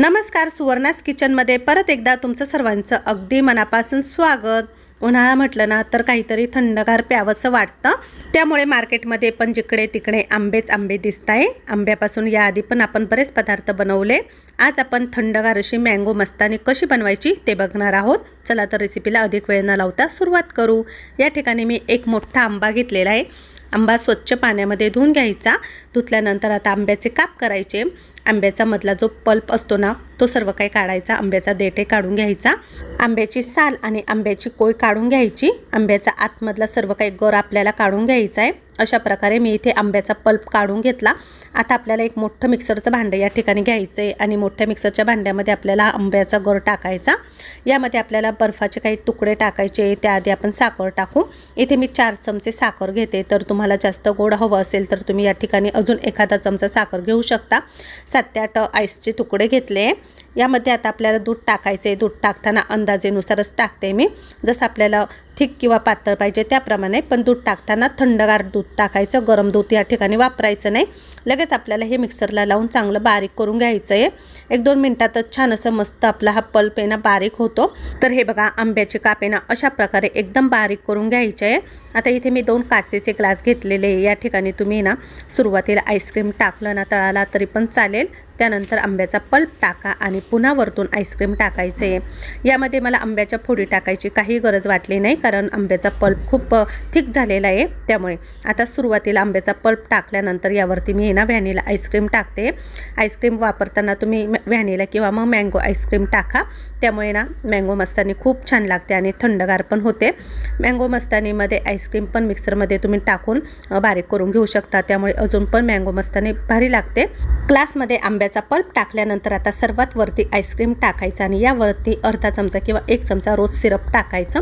नमस्कार सुवर्णास किचनमध्ये परत एकदा तुमचं सर्वांचं अगदी मनापासून स्वागत. उन्हाळा म्हटलं ना तर काहीतरी थंडगार प्यावंसं वाटतं. त्यामुळे मार्केटमध्ये पण जिकडे तिकडे आंबेच आंबे दिसत आहे आंब्यापासून याआधी पण आपण बरेच पदार्थ बनवले. आज आपण थंडगार अशी मँगो मस्तानी कशी बनवायची ते बघणार आहोत. चला तर रेसिपीला अधिक वेळ न लावता सुरुवात करू. या ठिकाणी मी एक मोठा आंबा घेतलेला आहे. आंबा स्वच्छ पाण्यामध्ये धुवून घ्यायचा. धुतल्यानंतर आता आंब्याचे काप करायचे. आंब्याचा मधला जो पल्प असतो ना तो सर्व काही काढायचा आंब्याचा देठे काढून घ्यायचा. आंब्याची साल आणि आंब्याची कोय काढून घ्यायची आंब्याचा आतमधला सर्व काही गर आपल्याला काढून घ्यायचा आहे अशा प्रकारे मी इथे आंब्याचा पल्प काढून घेतला. आता आपल्याला एक मोठं मिक्सरचं भांडं या ठिकाणी घ्यायचं आहे आणि मोठ्या मिक्सरच्या भांड्यामध्ये आपल्याला आंब्याचा गर टाकायचा. यामध्ये आपल्याला बर्फाचे काही तुकडे टाकायचे त्याआधी आपण साखर टाकू. इथे मी चार चमचे साखर घेते. तर तुम्हाला जास्त गोड हवं असेल तर तुम्ही या ठिकाणी अजून एखादा चमचा साखर घेऊ शकता. सात ते आठ आईसचे तुकडे घेतले. यामध्ये आता आपल्याला दूध टाकायचं आहे दूध टाकताना अंदाजेनुसारच टाकते मी. जसं आपल्याला थिक किंवा पातळ पाहिजे त्याप्रमाणे पण दूध टाकताना थंडगार दूध टाकायचं. गरम दूध या ठिकाणी वापरायचं नाही. लगेच आपल्याला हे मिक्सरला लावून चांगलं बारीक करून घ्यायचं आहे एक दोन मिनटातच छान असं मस्त आपला हा पल्प आहे ना बारीक होतो. तर हे बघा आंब्याचे कापे ना अशा प्रकारे एकदम बारीक करून घ्यायचे. आहे आता इथे मी दोन काचेचे ग्लास घेतलेले आहे. या ठिकाणी तुम्ही ना सुरुवातीला आईस्क्रीम टाकलं ना तळाला तरी पण चालेल. त्यानंतर आंब्याचा पल्प टाका आणि पुन्हा वरतून आईस्क्रीम टाकायचे. यामध्ये मला आंब्याच्या फोडी टाकायची काही गरज वाटली नाही कारण आंब्याचा पल्प खूप थिक झालेला आहे. त्यामुळे आता सुरुवातीला आंब्याचा पल्प टाकल्यानंतर यावरती मी ना व्हॅनिला आईस्क्रीम टाकते. आईस्क्रीम वापरताना तुम्ही व्हॅनिला किंवा मग मँगो आईस्क्रीम टाका. त्यामुळे ना मँगो मस्तानी खूप छान लागते आणि थंडगार पण होते. मँगो मस्तानीमध्ये आईस्क्रीम पण मिक्सरमध्ये तुम्ही टाकून बारीक करून घेऊ शकता. त्यामुळे अजून पण मँगो मस्तानी भारी लागते. ग्लासमध्ये आंब्याचा पल्प टाकल्यानंतर आता सर्वात वरती आईस्क्रीम टाकायचं आणि यावरती अर्धा चमचा किंवा एक चमचा रोज सिरप टाकायचं.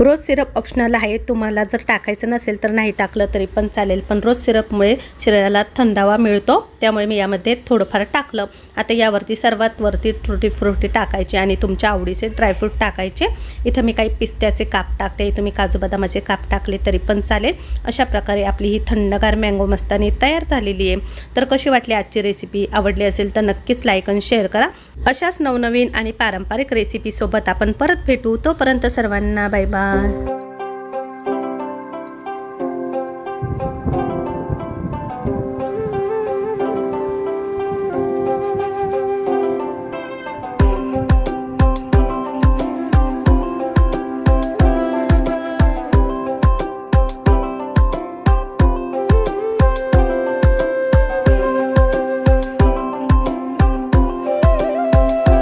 रोज सिरप ऑप्शनल आहे. तुम्हाला जर टाकायचं नसेल तर नाही टाकलं तरी पण चालेल. पण रोज सिरपमुळे शरीराला थंडावा मिळतो. त्यामुळे मी यामध्ये थोडंफार टाकलं. आता यावरती सर्वात वरती ट्रुटी फ्रुटी टाकायचे आणि तुमच्या आवडीचे ड्रायफ्रूट टाकायचे. इथं मी काही पिस्त्याचे काप टाकते. तुम्ही काजू बदामाचे काप टाकले तरी पण चालेल. अशा प्रकारे आपली ही थंडगार मँगो मस्तानी तयार झालेली आहे. तर कशी वाटली आजची रेसिपी आवडली असेल तर नक्कीच लाईक आणि शेअर करा. अशाच नवनवीन आणि पारंपरिक रेसिपीसोबत आपण परत भेटू. तोपर्यंत सर्वांना बाय बाय Bye.